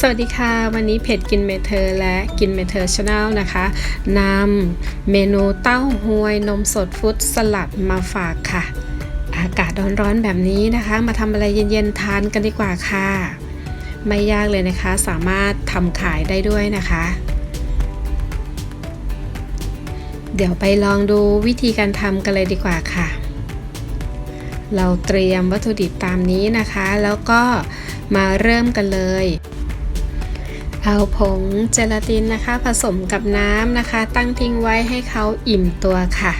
สวัสดีค่ะ วันนี้เพจกินเมเธอและกินเมเธอชาแนลนะคะนำเมนูเต้าหวยนมสดฟุตสลัดมาฝากค่ะ อากาศร้อนๆแบบนี้นะคะ มาทำอะไรเย็นๆทานกันดีกว่าค่ะ ไม่ยากเลยนะคะ สามารถทำขายได้ด้วยนะคะ เดี๋ยวไปลองดูวิธีการทำกันเลยดีกว่าค่ะเราเตรียมวัตถุดิบตามนี้นะคะ แล้วก็มาเริ่มกันเลย เอาผงเจลาตินนะคะ ผสมกับน้ำนะคะ ตั้งทิ้งไว้ให้เขาอิ่มตัวค่ะ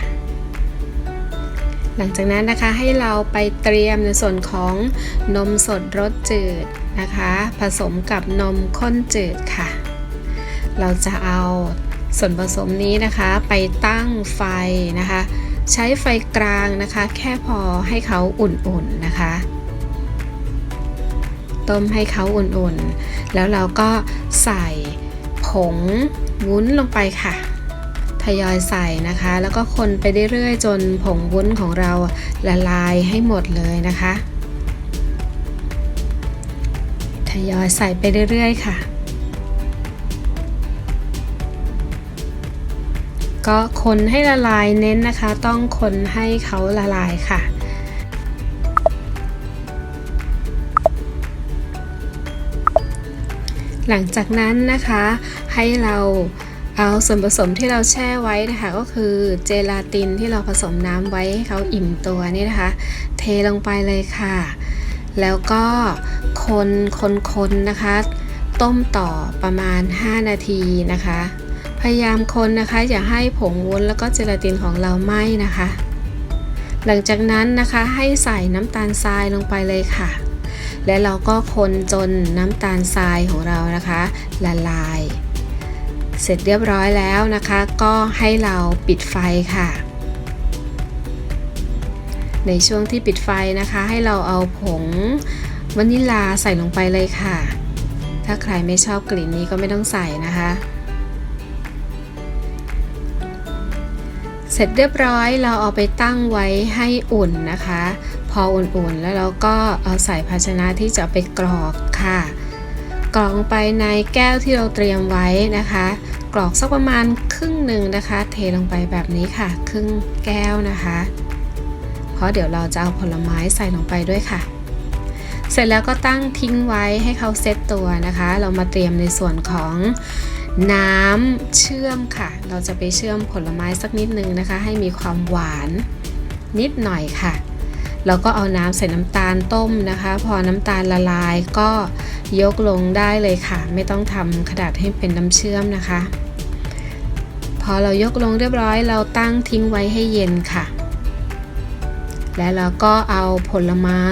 หลังจากนั้นนะคะให้เราไปเตรียมในส่วนของนมสดรสจืดนะคะ ผสมกับนมข้นจืดค่ะ เราจะเอาส่วนผสมนี้นะคะไปตั้งไฟนะคะ ใช้ไฟกลางนะคะ แค่พอให้เขาอุ่นๆนะคะ ต้มให้เขาอุ่นๆ แล้วเราก็ใส่ผงวุ้นลงไปค่ะ ทยอยใส่นะคะ แล้วก็คนไปเรื่อยๆ จนผงวุ้นของเราละลายให้หมดเลยนะคะ ทยอยใส่ไปเรื่อยๆ ค่ะ ก็คนให้ละลายเน้นนะคะ ต้องคนให้เขาละลายค่ะ หลังจากนั้นนะคะให้เราเอาส่วนผสมที่เราแช่ไว้นะคะ ก็คือเจลาตินที่เราผสมน้ำไว้ให้เขาอิ่มตัวนี่นะคะ เทลงไปเลยค่ะ แล้วก็คนคนคนนะคะ ต้มต่อประมาณ 5 นาทีนะคะ พยายามคนนะคะ อย่าให้ผงวุ้นแล้วก็เจลาตินของเราไหม้นะคะ หลังจากนั้นนะคะให้ใส่น้ำตาลทรายลงไปเลยค่ะ และเราก็คนจนน้ำตาลทรายของเรานะคะละลาย เสร็จเรียบร้อยแล้วนะคะ ก็ให้เราปิดไฟค่ะ ในช่วงที่ปิดไฟนะคะ ให้เราเอาผงวานิลลาใส่ลงไปเลยค่ะ ถ้าใครไม่ชอบกลิ่นนี้ก็ไม่ต้องใส่นะคะ เสร็จเรียบร้อยเราเอาไปตั้งไว้ให้อุ่นนะคะ พออุ่นๆแล้วเราก็เอาใส่ภาชนะที่จะไปกรอกค่ะ กรอกลงไปในแก้วที่เราเตรียมไว้นะคะ กรอกสักประมาณครึ่งหนึ่งนะคะ เทลงไปแบบนี้ค่ะ ครึ่งแก้วนะคะ เพราะเดี๋ยวเราจะเอาผลไม้ใส่ลงไปด้วยค่ะ เสร็จแล้วก็ตั้งทิ้งไว้ให้เขาเซตตัวนะคะ เรามาเตรียมในส่วนของ น้ำเชื่อมค่ะ เราจะไปเชื่อมผลไม้สักนิดนึงนะคะ ให้มีความหวานนิดหน่อยค่ะ เราก็เอาน้ำใส่น้ำตาลต้มนะคะ พอน้ำตาลละลายก็ยกลงได้เลยค่ะ ไม่ต้องทำขนาดให้เป็นน้ำเชื่อมนะคะ พอเรายกลงเรียบร้อย เราตั้งทิ้งไว้ให้เย็นค่ะ และเราก็เอาผลไม้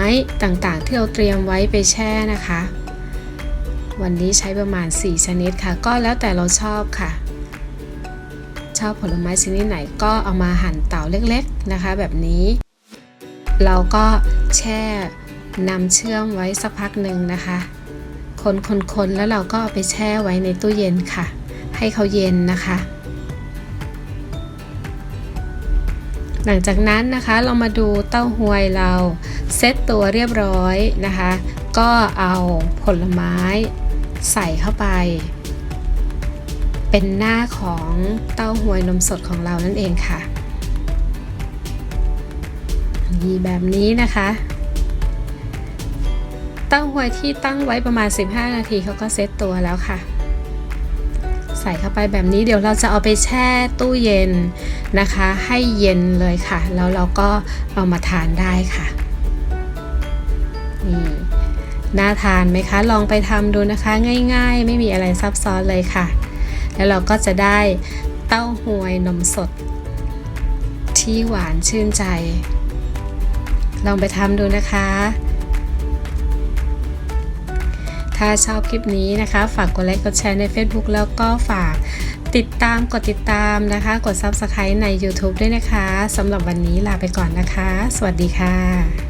ต่างๆ ที่เราเตรียมไว้ไปแช่นะคะ วันนี้ใช้ประมาณ 4 ชนิดค่ะ ก็แล้วแต่เราชอบค่ะ ชอบผลไม้ชนิดไหนก็เอามาหั่นเต๋าเล็กๆนะคะ แบบนี้ เราก็แช่น้ำเชื่อมไว้สักพักหนึ่งนะคะ คนๆๆแล้วเราก็เอาไปแช่ไว้ในตู้เย็นค่ะ ให้เขาเย็นนะคะ หลังจากนั้นนะคะเรามาดูเต้าหวยเราเซตตัวเรียบร้อยนะคะ ก็เอาผลไม้ ใส่เข้าไป เป็นหน้าของเต้าหวยนมสดของเรานั่นเองค่ะมีแบบนี้นะคะ เต้าหวยที่ตั้งไว้ประมาณ 15 นาทีเขาก็เซตตัวแล้วค่ะ ใส่เข้าไปแบบนี้เดี๋ยวเราจะเอาไปแช่ตู้เย็นนะคะ ให้เย็นเลยค่ะ แล้วเราก็เอามาทานได้ค่ะนี่ น่าทานไหมคะ ลองไปทำดูนะคะง่ายๆ ไม่มีอะไรซับซ้อนเลยค่ะ แล้วเราก็จะได้เต้าหวยนมสด ที่หวานชื่นใจ ลองไปทำดูนะคะ ถ้าชอบคลิปนี้นะคะ ฝากกดไลค์กดแชร์ใน Facebook แล้วก็ฝากติดตามกดติดตามนะคะ กด Subscribe ใน YouTube ด้วยนะคะสำหรับวันนี้ลาไปก่อนนะคะ สวัสดีค่ะ